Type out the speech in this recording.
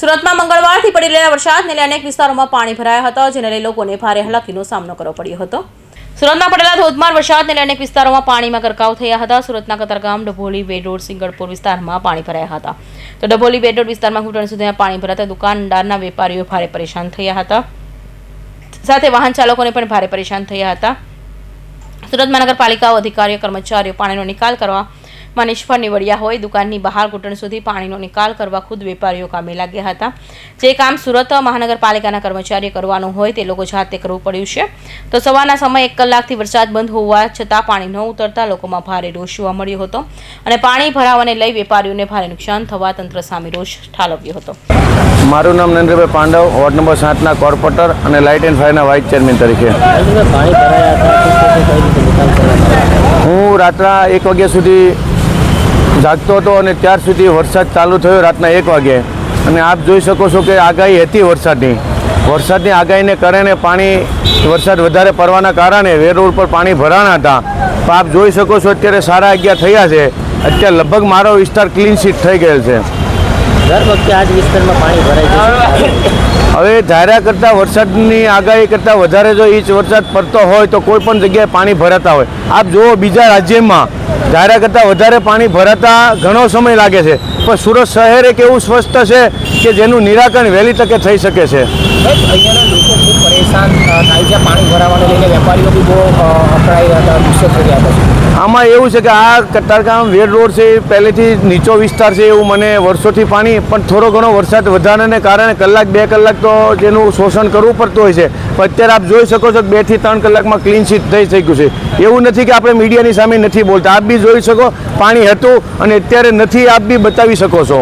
સુરતમાં મંગળવારથી પડી રહેલા વરસાદને લઈને અનેક વિસ્તારોમાં પાણી ભરાયા હતા, જેને લઈ લોકોને ભારે હાલાકીનો સામનો કરવો પડ્યો હતો. સુરતમાં પડેલા ધોધમાર વરસાદને લઈને અનેક વિસ્તારોમાં પાણીમાં ગરકાવ થયા હતા. સુરતના કતરગામ, ડભોલી, બેડ સિંગળપુર વિસ્તારમાં પાણી ભરાયા હતા. તો ડભોલી બેડરોડ વિસ્તારમાં ઘૂંટણ સુધીના પાણી ભરાતા દુકાનદારના વેપારીઓ ભારે પરેશાન થયા હતા. સાથે વાહન ચાલકોને પણ ભારે પરેશાન થયા હતા. સુરત મહાનગરપાલિકાઓ, અધિકારીઓ, કર્મચારીઓ પાણીનો નિકાલ કરવામાં નિષ્ફળ નીવડ્યા હોય દુકાનની બહાર ઘૂંટણ સુધી પાણીનો નિકાલ કરવા ખુદ વેપારીઓ કામે લાગ્યા હતા. જે કામ સુરત મહાનગરપાલિકાના કર્મચારીઓ કરવાનું હોય તે લોકો જાતે કરવું પડ્યું છે. તો સવારના સમય એક કલાકથી વરસાદ બંધ હોવા છતાં પાણી ન ઉતરતા લોકોમાં ભારે રોષ જોવા મળ્યો હતો અને પાણી ભરાવાને લઈ વેપારીઓને ભારે નુકસાન થવા તંત્ર સામે રોષ ઠાલવ્યો હતો. મારું નામ નરેન્દ્રભાઈ પાંડવ વોર્ડ નંબર સાતના કોર્પોરેટર અને લાઇટ એન્ડ ફાયરના વાઇસ ચેરમેન તરીકે? હું રાતના એક વાગ્યા સુધી જાગતો હતો અને ત્યાર સુધી વરસાદ ચાલુ થયો રાતના એક વાગે. અને આપ જોઈ શકો છો કે આગાહી હતી વરસાદની. વરસાદની આગાહીને કારણે પાણી, વરસાદ વધારે પડવાના કારણે વેર પર પાણી ભરાણા હતા. તો આપ જોઈ શકો છો અત્યારે સાડા અગિયાર થયા છે. અત્યારે લગભગ મારો વિસ્તાર ક્લીન શીટ થઈ ગયેલ છે. દર વખતે આ જ વિસ્તારમાં પાણી ભરાય છે હવે ધાર્યા કરતાં વરસાદની આગાહી કરતાં વધારે જો ઈચ વરસાદ પડતો હોય તો કોઈ પણ જગ્યાએ પાણી ભરાતા હોય. આપ જુઓ બીજા રાજ્યમાં ધાર્યા કરતાં વધારે પાણી ભરાતા ઘણો સમય લાગે છે. પણ સુરત શહેર એક એવું સ્વસ્થ છે કે જેનું નિરાકરણ વહેલી તકે થઈ શકે છે. અહીંયાના લોકો ખૂબ પરેશાન થાય છે. પાણી ભરાવાને લઈને વેપારીઓ બી બહુ અકળાઈ રહ્યા હતા ગુસ્સે થઈ રહ્યા હતા. આમાં એવું છે કે આ કતારગામ વેડ રોડ છે, પહેલેથી નીચો વિસ્તાર છે એવું મને વર્ષોથી પાણી, પણ થોડો ઘણો વરસાદ વધારાને કારણે કલાક, બે કલાક તો જેનું શોષણ કરવું પડતું હોય છે. પણ અત્યારે આપ જોઈ શકો છો કે બેથી ત્રણ કલાકમાં ક્લીન શીટ થઈ ગયું છે. એવું નથી કે આપણે મીડિયાની સામે નથી બોલતા. આપ બી જોઈ શકો, પાણી હતું અને અત્યારે નથી, આપ બી બતાવી શકો છો.